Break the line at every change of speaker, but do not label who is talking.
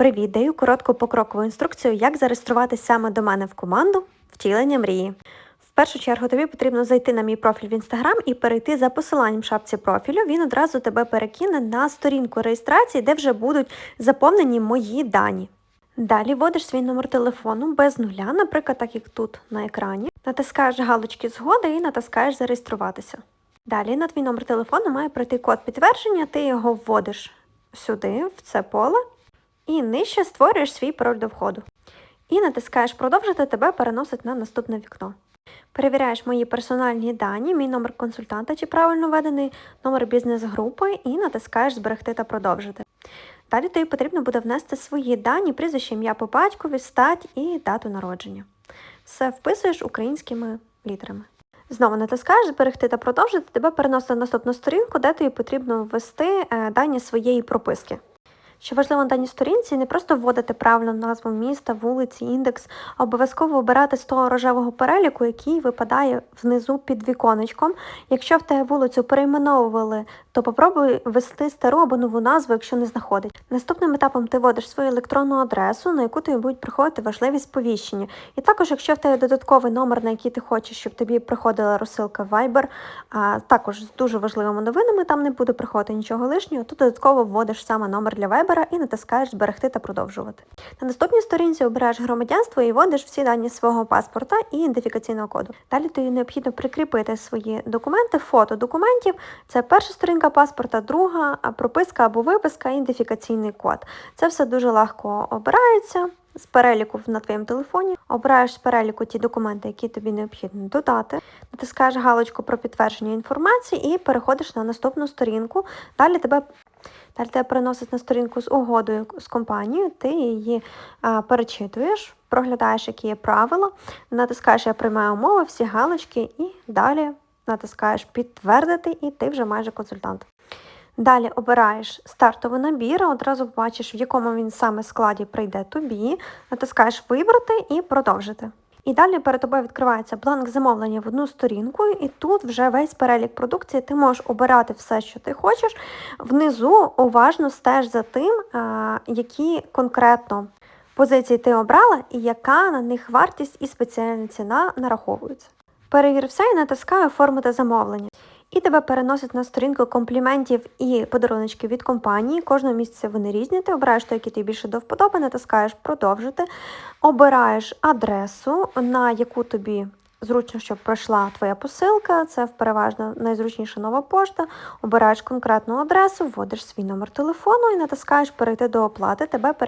Привіт, даю коротку покрокову інструкцію, як зареєструватися саме до мене в команду втілення мрії. В першу чергу тобі потрібно зайти на мій профіль в інстаграм і перейти за посиланням в шапці профілю. Він одразу тебе перекине на сторінку реєстрації, де вже будуть заповнені мої дані. Далі вводиш свій номер телефону без нуля, наприклад, так як тут на екрані. Натискаєш галочки згоди і натискаєш зареєструватися. Далі на твій номер телефону має пройти код підтвердження, ти його вводиш сюди, в це поле, і нижче створюєш свій пароль до входу. І натискаєш продовжити, тебе переносить на наступне вікно. Перевіряєш мої персональні дані, мій номер консультанта, чи правильно введений, номер бізнес-групи і натискаєш зберегти та продовжити. Далі тобі потрібно буде внести свої дані, прізвище, ім'я по батькові, стать і дату народження. Все вписуєш українськими літерами. Знову натискаєш зберегти та продовжити, тебе переносить на наступну сторінку, де тобі потрібно ввести е, дані своєї прописки. Що важливо на даній сторінці, не просто вводити правильну назву міста, вулиці, індекс, а обов'язково обирати з того рожевого переліку, який випадає внизу під віконечком. Якщо в тебе вулицю перейменовували, то попробуй ввести стару або нову назву, якщо не знаходить. Наступним етапом ти вводиш свою електронну адресу, на яку тобі будуть приходити важливі сповіщення. І також, якщо в тебе додатковий номер, на який ти хочеш, щоб тобі приходила розсилка Viber, а також з дуже важливими новинами, там не буде приходити нічого лишнього, то додатково вводиш саме номер для Viber і натискаєш зберегти та продовжувати. На наступній сторінці обираєш громадянство і вводиш всі дані свого паспорта і ідентифікаційного коду. Далі тобі необхідно прикріпити свої документи, фото документів. Це перша сторінка паспорта, друга прописка або виписка, ідентифікаційний код. Це все дуже легко обирається. З переліку на твоєму телефоні обираєш з переліку ті документи, які тобі необхідно додати, натискаєш галочку про підтвердження інформації і переходиш на наступну сторінку. Далі тебе Далі тебе переносить на сторінку з угодою з компанією, ти її перечитуєш, проглядаєш, які є правила, натискаєш Я приймаю умови, всі галочки, і далі натискаєш підтвердити, і ти вже майже консультант. Далі обираєш стартовий набір, одразу побачиш, в якому він саме складі прийде тобі, натискаєш Вибрати і продовжити. І далі перед тобою відкривається бланк замовлення в одну сторінку, і тут вже весь перелік продукції, ти можеш обирати все, що ти хочеш. Внизу уважно стеж за тим, які конкретно позиції ти обрала і яка на них вартість і спеціальна ціна нараховується. Перевір все і натискаю Оформити замовлення. І тебе переносять на сторінку компліментів і подаруночків від компанії. Кожного місяця вони різні. Ти обираєш той, який тобі більше до вподоби, натискаєш продовжити, обираєш адресу, на яку тобі зручно, щоб пройшла твоя посилка. Це переважно найзручніша нова пошта. Обираєш конкретну адресу, вводиш свій номер телефону і натискаєш перейти до оплати. Тебе